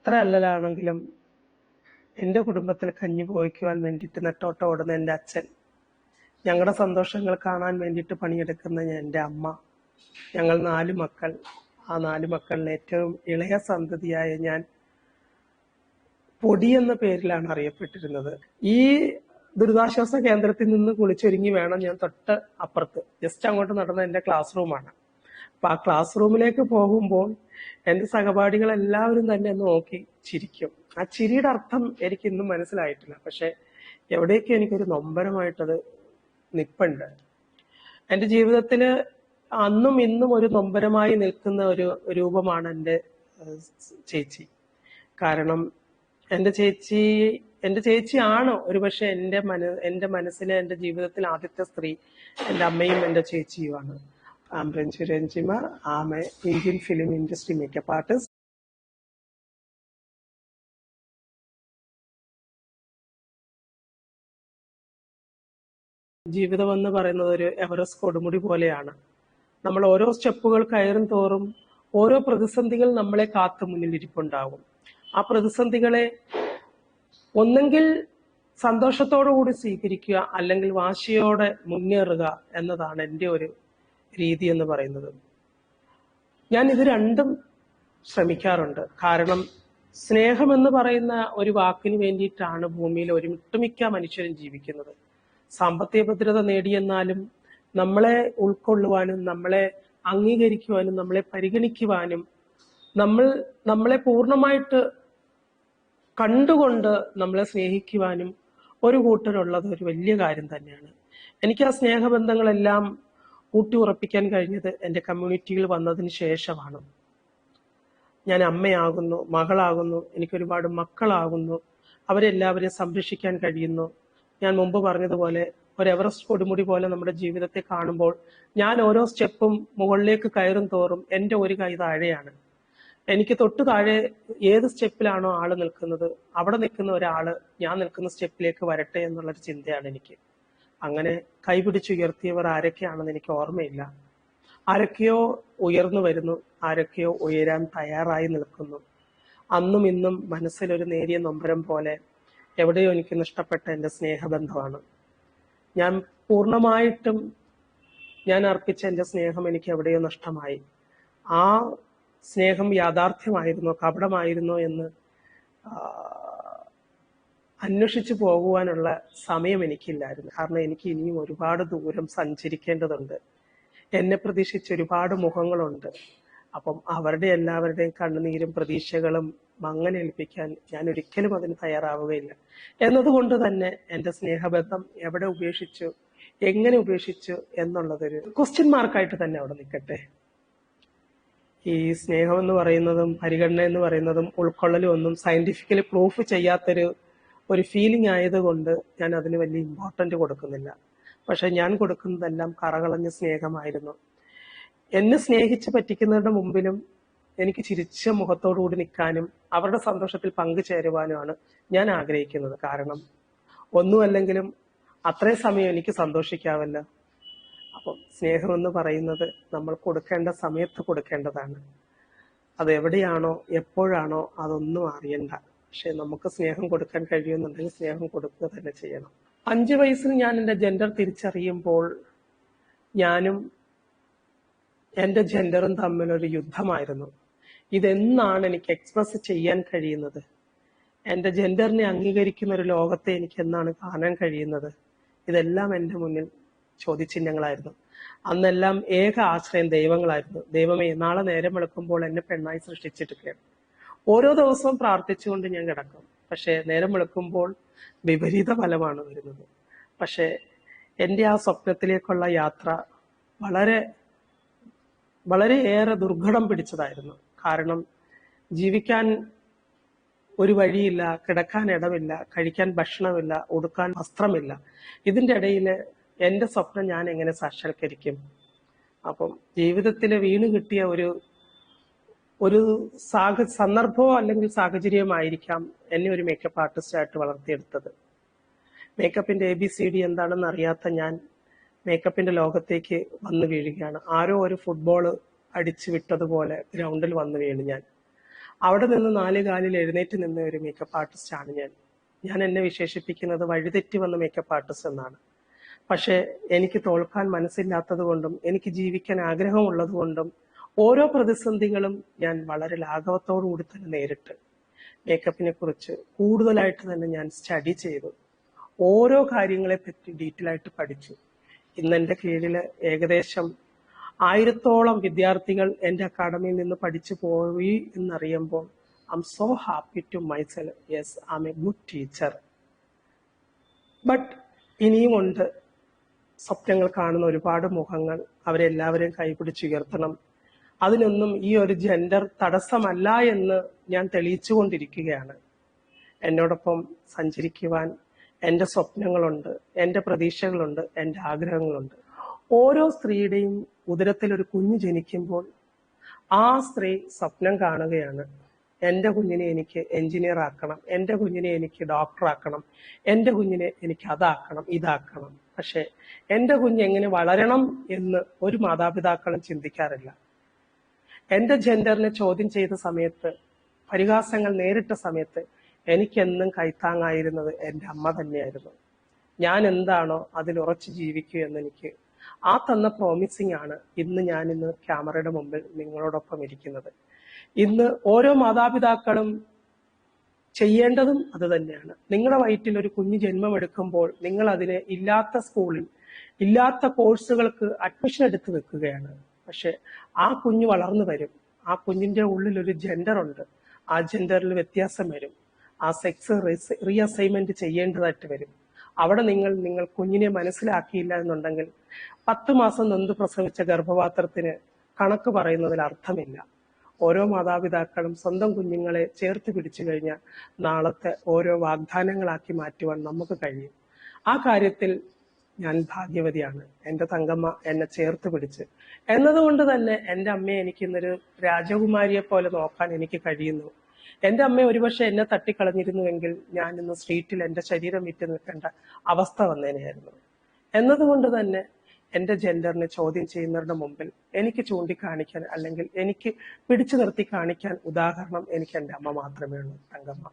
എത്ര അല്ലലാണെങ്കിലും എന്റെ കുടുംബത്തിൽ കഞ്ഞി പോയിക്കുവാൻ വേണ്ടിയിട്ട് നെട്ടോട്ടം ഓടുന്ന എന്റെ അച്ഛൻ ഞങ്ങളുടെ സന്തോഷങ്ങൾ കാണാൻ വേണ്ടിയിട്ട് പണിയെടുക്കുന്ന എന്റെ അമ്മ ഞങ്ങൾ നാല് മക്കൾ. ആ നാല് മക്കളിൽ ഏറ്റവും ഇളയ സന്തതിയായ ഞാൻ പൊടി എന്ന പേരിലാണ് അറിയപ്പെട്ടിരുന്നത്. ഈ ദുരിതാശ്വാസ കേന്ദ്രത്തിൽ നിന്ന് കുളിച്ചൊരുങ്ങി വേണം ഞാൻ തൊട്ട് അപ്പുറത്ത്. ജസ്റ്റ് അങ്ങോട്ട് നടന്ന എന്റെ ക്ലാസ് റൂമാണ് അപ്പൊ ആ ക്ലാസ് റൂമിലേക്ക് പോകുമ്പോൾ എന്റെ സഹപാഠികൾ എല്ലാവരും തന്നെ നോക്കി ചിരിക്കും. ആ ചിരിയുടെ അർത്ഥം എനിക്ക് ഇന്നും മനസ്സിലായിട്ടില്ല. പക്ഷെ എവിടെയൊക്കെ എനിക്കൊരു നൊമ്പരമായിട്ടത് നിപ്പുണ്ട്. എന്റെ ജീവിതത്തിൽ അന്നും ഇന്നും ഒരു നൊമ്പരമായി നിൽക്കുന്ന ഒരു രൂപമാണ് എന്റെ ചേച്ചി. കാരണം എന്റെ ചേച്ചി എന്റെ ചേച്ചിയാണ് ഒരുപക്ഷെ എന്റെ മന എന്റെ മനസ്സിലെ എന്റെ ജീവിതത്തിലെ ആദ്യത്തെ സ്ത്രീ. എന്റെ അമ്മയും എന്റെ ചേച്ചിയുമാണ്. Ranjima am a Indian film industry makeup artist ജീവിതം എന്ന് പറയുന്നത് ഒരു എവറസ്റ്റ് കൊടുമുടി പോലെയാണ്. നമ്മൾ ഓരോ സ്റ്റെപ്പുകൾ കയറും തോറും ഓരോ പ്രതിസന്ധികൾ നമ്മളെ കാത്തു മുന്നിലിരിപ്പുണ്ടാകും ആ പ്രതിസന്ധികളെ ഒന്നെങ്കിൽ സന്തോഷത്തോടു കൂടി സ്വീകരിക്കുക അല്ലെങ്കിൽ വാശിയോടെ മുന്നേറുക എന്നതാണ് എന്റെ ഒരു രീതി എന്ന് പറയുന്നത്. ഞാൻ ഇത് രണ്ടും ശ്രമിക്കാറുണ്ട്. കാരണം സ്നേഹം എന്ന് പറയുന്ന ഒരു വാക്കിന് വേണ്ടിയിട്ടാണ് ഭൂമിയിൽ ഒരു മിട്ടുമിക്ക മനുഷ്യരും ജീവിക്കുന്നത്. സാമ്പത്തിക ഭദ്രത നേടിയെന്നാലും നമ്മളെ ഉൾക്കൊള്ളുവാനും നമ്മളെ അംഗീകരിക്കുവാനും നമ്മളെ പരിഗണിക്കുവാനും നമ്മൾ നമ്മളെ പൂർണമായിട്ട് കണ്ടുകൊണ്ട് നമ്മളെ സ്നേഹിക്കുവാനും ഒരു കൂട്ടരുള്ളത് ഒരു വലിയ കാര്യം തന്നെയാണ്. എനിക്ക് ആ സ്നേഹബന്ധങ്ങളെല്ലാം ഊട്ടി ഉറപ്പിക്കാൻ കഴിഞ്ഞത് എന്റെ കമ്മ്യൂണിറ്റിയിൽ വന്നതിന് ശേഷമാണ്. ഞാൻ അമ്മയാകുന്നു മകളാകുന്നു എനിക്ക് ഒരുപാട് മക്കളാകുന്നു അവരെല്ലാവരെയും സംരക്ഷിക്കാൻ കഴിയുന്നു. ഞാൻ മുമ്പ് പറഞ്ഞതുപോലെ ഒരു എവറസ്റ്റ് കൊടുമുടി പോലെ നമ്മുടെ ജീവിതത്തെ കാണുമ്പോൾ ഞാൻ ഓരോ സ്റ്റെപ്പും മുകളിലേക്ക് കയറും തോറും എന്റെ ഒരു കൈ താഴെയാണ്. എനിക്ക് തൊട്ട് താഴെ ഏത് സ്റ്റെപ്പിലാണോ ആൾ നിൽക്കുന്നത് അവിടെ നിൽക്കുന്ന ഒരാൾ ഞാൻ നിൽക്കുന്ന സ്റ്റെപ്പിലേക്ക് വരട്ടെ എന്നുള്ളൊരു ചിന്തയാണ് എനിക്ക്. അങ്ങനെ കൈപിടിച്ചുയർത്തിയവർ ആരൊക്കെയാണെന്ന് എനിക്ക് ഓർമ്മയില്ല. ആരൊക്കെയോ ഉയർന്നു വരുന്നു ആരൊക്കെയോ ഉയരാൻ തയ്യാറായി നിൽക്കുന്നു. അന്നും ഇന്നും മനസ്സിലൊരു നേരിയ നൊമ്പരം പോലെ എവിടെയോ എനിക്ക് നഷ്ടപ്പെട്ട എന്റെ സ്നേഹബന്ധമാണ്. ഞാൻ പൂർണമായിട്ടും ഞാൻ അർപ്പിച്ച എന്റെ സ്നേഹം എനിക്ക് എവിടെയോ നഷ്ടമായി. ആ സ്നേഹം യാഥാർത്ഥ്യമായിരുന്നോ കപടമായിരുന്നോ എന്ന് അന്വേഷിച്ചു പോകുവാനുള്ള സമയം എനിക്കില്ലായിരുന്നു. കാരണം എനിക്ക് ഇനിയും ഒരുപാട് ദൂരം സഞ്ചരിക്കേണ്ടതുണ്ട്. എന്നെ പ്രതീക്ഷിച്ച് ഒരുപാട് മുഖങ്ങളുണ്ട്. അപ്പം അവരുടെ എല്ലാവരുടെയും കണ്ണുനീരും പ്രതീക്ഷകളും മങ്ങലേൽപ്പിക്കാൻ ഞാൻ ഒരിക്കലും അതിന് തയ്യാറാവുകയില്ല. എന്നതുകൊണ്ട് തന്നെ എന്റെ സ്നേഹബന്ധം എവിടെ ഉപേക്ഷിച്ചു എങ്ങനെ ഉപേക്ഷിച്ചു എന്നുള്ളതൊരു ക്വസ്റ്റ്യൻ മാർക്കായിട്ട് തന്നെ അവിടെ നിൽക്കട്ടെ. ഈ സ്നേഹം എന്ന് പറയുന്നതും പരിഗണന എന്ന് പറയുന്നതും ഉൾക്കൊള്ളലും ഒന്നും സയന്റിഫിക്കലി പ്രൂഫ് ചെയ്യാത്തൊരു ഒരു ഫീലിംഗ് ആയതുകൊണ്ട് ഞാൻ അതിന് വലിയ ഇമ്പോർട്ടന്റ് കൊടുക്കുന്നില്ല. പക്ഷെ ഞാൻ കൊടുക്കുന്നതെല്ലാം കറകളഞ്ഞ സ്നേഹമായിരുന്നു. എന്നെ സ്നേഹിച്ച് പറ്റിക്കുന്നവരുടെ മുമ്പിലും എനിക്ക് ചിരിച്ച മുഖത്തോടു കൂടി നിൽക്കാനും അവരുടെ സന്തോഷത്തിൽ പങ്കുചേരുവാനുമാണ് ഞാൻ ആഗ്രഹിക്കുന്നത്. കാരണം ഒന്നുമല്ലെങ്കിലും അത്രയും സമയം എനിക്ക് സന്തോഷിക്കാവല്ലോ. അപ്പം സ്നേഹം എന്ന് പറയുന്നത് നമ്മൾ കൊടുക്കേണ്ട സമയത്ത് കൊടുക്കേണ്ടതാണ്. അത് എവിടെയാണോ എപ്പോഴാണോ അതൊന്നും അറിയണ്ട. പക്ഷെ നമുക്ക് സ്നേഹം കൊടുക്കാൻ കഴിയുന്നുണ്ടെങ്കിൽ സ്നേഹം കൊടുക്കുക തന്നെ ചെയ്യണം. അഞ്ചു വയസ്സിൽ ഞാൻ എന്റെ ജെൻഡർ തിരിച്ചറിയുമ്പോൾ ഞാനും എന്റെ ജെൻഡറും തമ്മിലൊരു യുദ്ധമായിരുന്നു. ഇതെന്നാണ് എനിക്ക് എക്സ്പ്രസ് ചെയ്യാൻ കഴിയുന്നത്. എന്റെ ജെൻഡറിനെ അംഗീകരിക്കുന്ന ഒരു ലോകത്തെ എനിക്ക് എന്നാണ് കാണാൻ കഴിയുന്നത്? ഇതെല്ലാം എന്റെ മുന്നിൽ ചോദ്യചിഹ്നങ്ങളായിരുന്നു. അന്നെല്ലാം ഏക ആശ്രയം ദൈവങ്ങളായിരുന്നു. ദൈവമേ നാളെ നേരം വെളുക്കുമ്പോൾ എന്നെ പെണ്ണായി സൃഷ്ടിച്ചിരിക്കുകയാണ് ഓരോ ദിവസവും പ്രാർത്ഥിച്ചുകൊണ്ട് ഞാൻ കിടക്കും. പക്ഷെ നേരം വെളുക്കുമ്പോൾ വിപരീത ഫലമാണ് വരുന്നത്. പക്ഷെ എന്റെ ആ സ്വപ്നത്തിലേക്കുള്ള യാത്ര വളരെ വളരെ ഏറെ ദുർഘടം പിടിച്ചതായിരുന്നു. കാരണം ജീവിക്കാൻ ഒരു വഴിയില്ല കിടക്കാൻ ഇടമില്ല കഴിക്കാൻ ഭക്ഷണമില്ല ഉടുക്കാൻ വസ്ത്രമില്ല. ഇതിന്റെ ഇടയിൽ എന്റെ സ്വപ്നം ഞാൻ എങ്ങനെ സാക്ഷാത്കരിക്കും? അപ്പം ജീവിതത്തിൽ വീണ് കിട്ടിയ ഒരു ഒരു സാഹ സന്ദർഭമോ അല്ലെങ്കിൽ സാഹചര്യമായിരിക്കാം എന്നെ ഒരു മേക്കപ്പ് ആർട്ടിസ്റ്റ് ആയിട്ട് വളർത്തിയെടുത്തത്. മേക്കപ്പിന്റെ എ ബി സി ഡി എന്താണെന്ന് അറിയാത്ത ഞാൻ മേക്കപ്പിന്റെ ലോകത്തേക്ക് വന്നു വീഴുകയാണ്. ആരോ ഒരു ഫുട്ബോൾ അടിച്ചു വിട്ടതുപോലെ ഗ്രൗണ്ടിൽ വന്നു വീണു ഞാൻ. അവിടെ നിന്ന് നാല് കാലിൽ എഴുന്നേറ്റ് നിന്ന ഒരു മേക്കപ്പ് ആർട്ടിസ്റ്റ് ആണ് ഞാൻ. ഞാൻ എന്നെ വിശേഷിപ്പിക്കുന്നത് വഴിതെറ്റി വന്ന മേക്കപ്പ് ആർട്ടിസ്റ്റ് എന്നാണ്. പക്ഷേ എനിക്ക് തോൽക്കാൻ മനസ്സില്ലാത്തത് കൊണ്ടും എനിക്ക് ജീവിക്കാൻ ആഗ്രഹമുള്ളത് കൊണ്ടും ഓരോ പ്രതിസന്ധികളും ഞാൻ വളരെ ലാഘവത്തോടു കൂടി തന്നെ നേരിട്ട് മേക്കപ്പിനെ കുറിച്ച് കൂടുതലായിട്ട് തന്നെ ഞാൻ സ്റ്റഡി ചെയ്തു. ഓരോ കാര്യങ്ങളെ പറ്റി ഡീറ്റെയിൽ ആയിട്ട് പഠിച്ചു. ഇന്ന് എന്റെ കീഴിൽ ഏകദേശം ആയിരത്തോളം വിദ്യാർത്ഥികൾ എന്റെ അക്കാഡമിയിൽ നിന്ന് പഠിച്ചു പോയി എന്നറിയുമ്പോൾ I am so happy to my myself yes I am a good teacher but ഇനിയും ഉണ്ട്. സ്വപ്നങ്ങൾ കാണുന്ന ഒരുപാട് മുഖങ്ങൾ അവരെല്ലാവരെയും കൈപിടിച്ചുയർത്തണം അതിനൊന്നും ഈ ഒരു ജെൻഡർ തടസ്സമല്ല എന്ന് ഞാൻ തെളിയിച്ചുകൊണ്ടിരിക്കുകയാണ്. എന്നോടൊപ്പം സഞ്ചരിക്കുവാൻ എന്റെ സ്വപ്നങ്ങളുണ്ട് എന്റെ പ്രതീക്ഷകളുണ്ട് എന്റെ ആഗ്രഹങ്ങളുണ്ട്. ഓരോ സ്ത്രീയുടെയും ഉദരത്തിൽ ഒരു കുഞ്ഞ് ജനിക്കുമ്പോൾ ആ സ്ത്രീ സ്വപ്നം കാണുകയാണ്. എന്റെ കുഞ്ഞിനെ എനിക്ക് എഞ്ചിനീയർ ആക്കണം എന്റെ കുഞ്ഞിനെ എനിക്ക് ഡോക്ടർ ആക്കണം എന്റെ കുഞ്ഞിനെ എനിക്ക് അതാക്കണം ഇതാക്കണം. പക്ഷേ എന്റെ കുഞ്ഞ് എങ്ങനെ വളരണം എന്ന് ഒരു മാതാപിതാക്കളും ചിന്തിക്കാറില്ല. എന്റെ ജെൻഡറിനെ ചോദ്യം ചെയ്ത സമയത്ത് പരിഹാസങ്ങൾ നേരിട്ട സമയത്ത് എനിക്കെന്നും കൈത്താങ്ങായിരുന്നത് എന്റെ അമ്മ തന്നെയായിരുന്നു. ഞാൻ എന്താണോ അതിൽ ഉറച്ചു ജീവിക്കൂ എന്നെനിക്ക് ആ തന്ന പ്രോമിസിംഗ് ആണ് ഇന്ന് ഞാൻ ഇന്ന് ക്യാമറയുടെ മുമ്പിൽ നിങ്ങളോടൊപ്പം ഇരിക്കുന്നത്. ഇന്ന് ഓരോ മാതാപിതാക്കളും ചെയ്യേണ്ടതും അത് തന്നെയാണ്. നിങ്ങളുടെ വയറ്റിൽ ഒരു കുഞ്ഞു ജന്മം എടുക്കുമ്പോൾ നിങ്ങൾ അതിനെ ഇല്ലാത്ത സ്കൂളിൽ ഇല്ലാത്ത കോഴ്സുകൾക്ക് അഡ്മിഷൻ എടുത്ത് വെക്കുകയാണ്. പക്ഷെ ആ കുഞ്ഞ് വളർന്നു വരും. ആ കുഞ്ഞിന്റെ ഉള്ളിൽ ഒരു ജെൻഡർ ഉണ്ട്. ആ ജെൻഡറിൽ വ്യത്യാസം വരും. ആ സെക്സ് റീഅസൈൻമെന്റ് ചെയ്യേണ്ടതായിട്ട് വരും. അവിടെ നിങ്ങൾ നിങ്ങൾ കുഞ്ഞിനെ മനസ്സിലാക്കിയില്ല എന്നുണ്ടെങ്കിൽ പത്ത് മാസം നൊന്ത് പ്രസവിച്ച ഗർഭപാത്രത്തിന് കണക്ക് പറയുന്നതിൽ അർത്ഥമില്ല. ഓരോ മാതാപിതാക്കളും സ്വന്തം കുഞ്ഞുങ്ങളെ ചേർത്ത് പിടിച്ചു കഴിഞ്ഞാൽ നാളത്തെ ഓരോ വാഗ്ദാനങ്ങളാക്കി മാറ്റുവാൻ നമുക്ക് കഴിയും. ആ കാര്യത്തിൽ ഞാൻ ഭാഗ്യവതിയാണ്. എന്റെ തങ്കമ്മ എന്നെ ചേർത്ത് പിടിച്ച്. എന്നതുകൊണ്ട് തന്നെ എന്റെ അമ്മയെ എനിക്ക് ഇന്നൊരു രാജകുമാരിയെ പോലെ നോക്കാൻ എനിക്ക് കഴിയുന്നു. എന്റെ അമ്മ ഒരുപക്ഷെ എന്നെ തട്ടിക്കളഞ്ഞിരുന്നുവെങ്കിൽ ഞാൻ ഇന്ന് സ്ട്രീറ്റിൽ എന്റെ ശരീരം വിറ്റ് നിൽക്കേണ്ട അവസ്ഥ വന്നേനെയായിരുന്നു. എന്നതുകൊണ്ട് തന്നെ എന്റെ ജെൻഡറിനെ ചോദ്യം ചെയ്യുന്നവരുടെ മുമ്പിൽ എനിക്ക് ചൂണ്ടിക്കാണിക്കാൻ അല്ലെങ്കിൽ എനിക്ക് പിടിച്ചു നിർത്തി കാണിക്കാൻ ഉദാഹരണം എനിക്ക് എന്റെ അമ്മ മാത്രമേ ഉള്ളൂ തങ്കമ്മ.